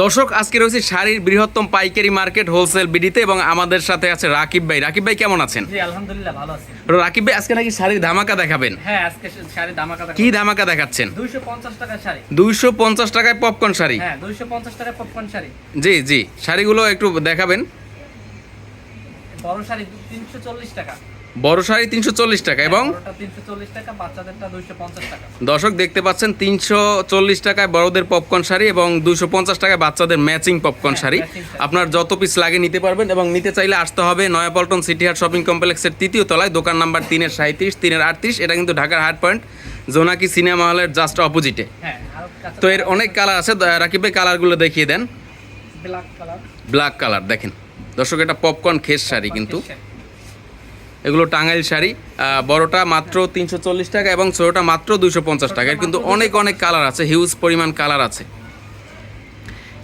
দর্শক আজকে রয়েছে শাড়ির বৃহত্তম পাইকারি মার্কেট হোলসেল বিডিতে এবং আমাদের সাথে আছে রাকিব ভাই। রাকিব ভাই কেমন আছেন? জি আলহামদুলিল্লাহ ভালো আছি। রাকিব ভাই আজকে নাকি শাড়ির ধামাকা দেখাবেন? হ্যাঁ আজকে শাড়ি দামাকা কি ধামাকা দেখাচ্ছেন? দুইশো পঞ্চাশ টাকার শাড়ি। দুইশো পঞ্চাশ টাকায় পপকর্ন শাড়ি। হ্যাঁ দুইশো পঞ্চাশ টাকার পপকর্ন শাড়ি। জি জি শাড়িগুলো একটু দেখাবেন। বড় শাড়ি তিনশো চল্লিশ টাকা। বড় শাড়ি তিনশো চল্লিশ টাকা এবং দর্শক দেখতে পাচ্ছেন তিনশো চল্লিশ টাকায় বড়দের পপকর্ন শাড়ি এবং দুশো পঞ্চাশ টাকায় বাচ্চাদের ম্যাচিং পপকর্ন শাড়ি। আপনার যত পিস লাগে নিতে পারবেন এবং নিতে চাইলে আসতে হবে নয়াপল্টন সিটি হাট শপিং কমপ্লেক্সের তৃতীয় তলায় দোকান নাম্বার তিনের সাঁত্রিশ তিনের আটত্রিশ এটা কিন্তু ঢাকার হাট পয়েন্ট জোনাকি সিনেমা হলের জাস্ট অপোজিটে তো এর অনেক কালার আছে রাকিব কালারগুলো দেখিয়ে দেন। ব্ল্যাক ব্ল্যাক কালার দেখেন। দর্শক এটা পপকর্ন খেস শাড়ি কিন্তু। এগুলো টাঙ্গাইল শাড়ি বড়টা মাত্র তিনশো চল্লিশ টাকা এবং ছোটোটা মাত্র দুশো পঞ্চাশ টাকা। কিন্তু অনেক অনেক কালার আছে হিউজ পরিমাণ কালার আছে।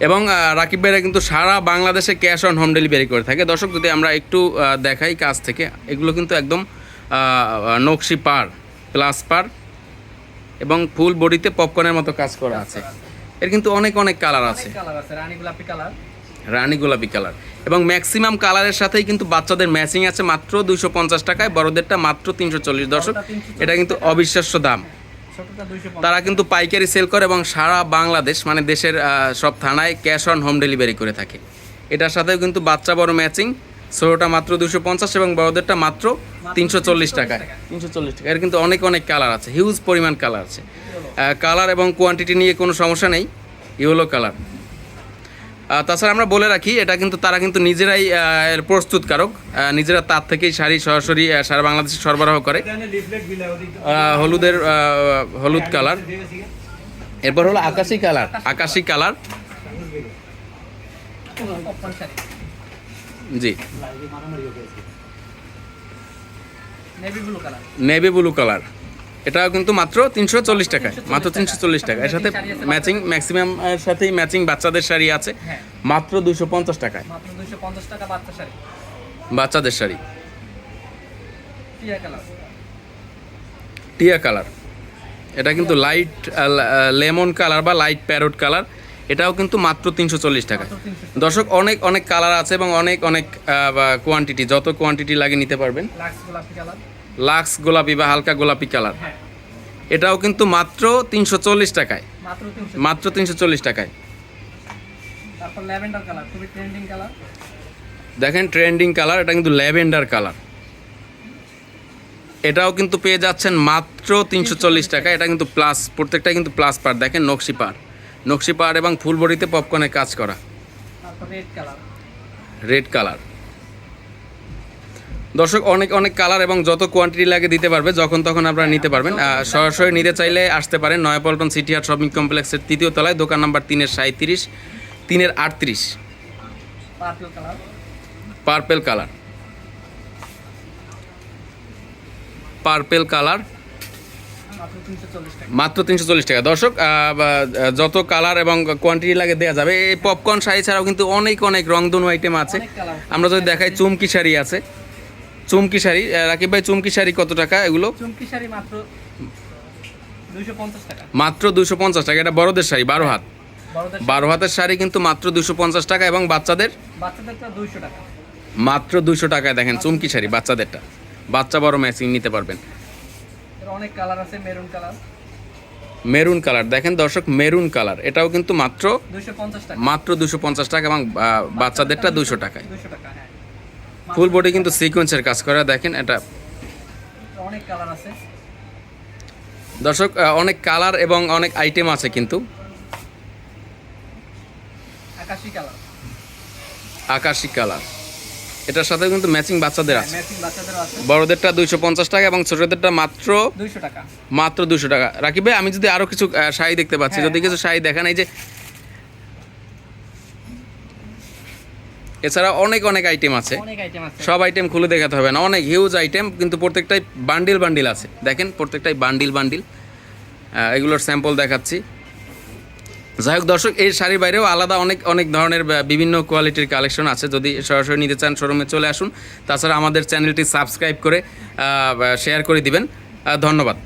এবং রাকিব ভাইরা কিন্তু সারা বাংলাদেশে ক্যাশ অন হোম ডেলিভারি করে থাকে। দর্শক, যদি আমরা একটু দেখাই কাজ থেকে, এগুলো কিন্তু একদম নকশি পার প্লাস পার এবং ফুল বডিতে পপকর্নের মতো কাজ করা আছে। এর কিন্তু অনেক অনেক কালার আছে। কালার আছে, রানী গোলাপি কালার। রানী গোলাপি কালার। এবং ম্যাক্সিমাম কালারের সাথেই কিন্তু বাচ্চাদের ম্যাচিং আছে মাত্র দুশো পঞ্চাশ টাকায় বড়দেরটা মাত্র তিনশো চল্লিশ দর্শক। এটা কিন্তু অবিশ্বাস্য দাম। তারা কিন্তু পাইকারি সেল করে এবং সারা বাংলাদেশ মানে দেশের সব থানায় ক্যাশ অন হোম ডেলিভারি করে থাকে। এটার সাথেও কিন্তু বাচ্চা বড় ম্যাচিং ছোটোটা মাত্র দুশো পঞ্চাশ এবং বড়দেরটা মাত্র তিনশো চল্লিশ টাকায়। তিনশো চল্লিশ টাকা। এর কিন্তু অনেক অনেক কালার আছে হিউজ পরিমাণ কালার আছে। কালার এবং কোয়ান্টিটি নিয়ে কোনো সমস্যা নেই ইয়েলো কালার। তাছাড়া আমরা বলে রাখি এটা কিন্তু তারা কিন্তু নিজেরাই এর প্রস্তুতকারক। নিজেরা তার থেকেই শাড়ি সরাসরি সারা বাংলাদেশে সরবরাহ করে। হলুদের হলুদ কালার। এরপর হলো আকাশি কালার। আকাশি কালার। জি। Navy blue colour. এটাও কিন্তু মাত্র তিনশো চল্লিশ টাকায় মাত্র তিনশো চল্লিশ টাকা। এর সাথে ম্যাচিং ম্যাক্সিমাম এর সাথেই ম্যাচিং বাচ্চাদের শাড়ি আছে হ্যাঁ। মাত্র দুশো পঞ্চাশ টাকায়। টাকা বাচ্চাদের শাড়ি। টিয়া কালার। এটা কিন্তু লাইট লেমন কালার বা লাইট প্যারোট কালার। এটাও কিন্তু মাত্র তিনশো চল্লিশ টাকায় তিনশো দর্শক অনেক অনেক কালার আছে এবং অনেক অনেক কোয়ান্টিটি যত কোয়ান্টিটি লাগে নিতে পারবেন। লাক্স গোলাপি বা হালকা গোলাপি কালার। এটাও কিন্তু মাত্র তিনশো চল্লিশ টাকায়। মাত্র তিনশো চল্লিশ। টাকায়। দেখেন ট্রেন্ডিং কালার এটা কিন্তু ল্যাভেন্ডার কালার। এটাও কিন্তু পেয়ে যাচ্ছেন মাত্র তিনশো চল্লিশ টাকা এটা কিন্তু প্লাস প্রত্যেকটা কিন্তু প্লাস পার দেখেন নকশি পার নকশি পার এবং ফুলবড়িতে পপকর্নে কাজ করা। Red colour. দর্শক অনেক অনেক কালার এবং যত কোয়ান্টিটি লাগে দিতে পারবে যখন তখন আপনারা নিতে পারবেন। সরাসরি নিতে চাইলে আসতে পারেন নয়াপল্টন সিটি হাট শপিং কমপ্লেক্সের তৃতীয় তলায় দোকান নাম্বার তিনের সাঁত্রিশ তিনের আটত্রিশ। পার্পেল কালার পার্পেল কালার মাত্র তিনশো চল্লিশ টাকা। দর্শক যত কালার এবং কোয়ান্টিটি লাগে দেওয়া যাবে। এই পপকর্ন শাড়ি ছাড়াও কিন্তু অনেক অনেক রংধনু আইটেম আছে। আমরা যদি দেখাই চুমকি শাড়ি আছে। চুমকি শাড়ি রাকিব ভাই চুমকি শাড়ি কত টাকা এগুলো? চুমকি শাড়ি মাত্র মাত্র দুশো পঞ্চাশ টাকা এটা বড়দের শাড়ি বারো হাত। বারো হাতের শাড়ি কিন্তু মাত্র দুশো পঞ্চাশ টাকা এবং বাচ্চাদের? মাত্র দুশো টাকায় দেখেন চুমকি শাড়ি বাচ্চাদেরটা। বাচ্চা বড় ম্যাচিং নিতে পারবেন। এর অনেক কালার আছে মেরুন কালার মেরুন কালার দেখেন দর্শক মেরুন কালার এটাও কিন্তু মাত্র মাত্র দুশো পঞ্চাশ টাকা এবং বাচ্চাদেরটা দুশো টাকায়। হ্যাঁ। ফুল বডি কিন্তু সিকোয়েন্সের কাজ করা দেখেন এটা। অনেক কালার আছে। দর্শক অনেক কালার এবং অনেক আইটেম আছে কিন্তু। আকাশি কালার আকাশি কালার এটার সাথে কিন্তু ম্যাচিং বাচ্চাদের আছে। বড়দেরটা দুইশো পঞ্চাশ টাকা এবং ছোটদেরটা মাত্র দুইশো টাকা। মাত্র দুশো টাকা। রাকিব ভাই আমি যদি আরও কিছু শাড়ি দেখতে পাচ্ছি হ্যাঁ, যদি কিছু শাড়ি দেখান এই যে এছাড়া অনেক অনেক আইটেম আছে। অনেক আইটেম আছে। সব আইটেম খুলে দেখাতে হবে না। অনেক হিউজ আইটেম কিন্তু প্রত্যেকটাই বান্ডিল বান্ডিল আছে। দেখেন প্রত্যেকটাই বান্ডিল বান্ডিল এগুলোর স্যাম্পল দেখাচ্ছি। যাই হোক দর্শক এই শাড়ির বাইরেও আলাদা অনেক অনেক ধরনের বিভিন্ন কোয়ালিটির কালেকশন আছে। যদি সরাসরি নিতে চান শোরুমে চলে আসুন। তাছাড়া আমাদের চ্যানেলটি সাবস্ক্রাইব করে শেয়ার করে দিবেন। ধন্যবাদ।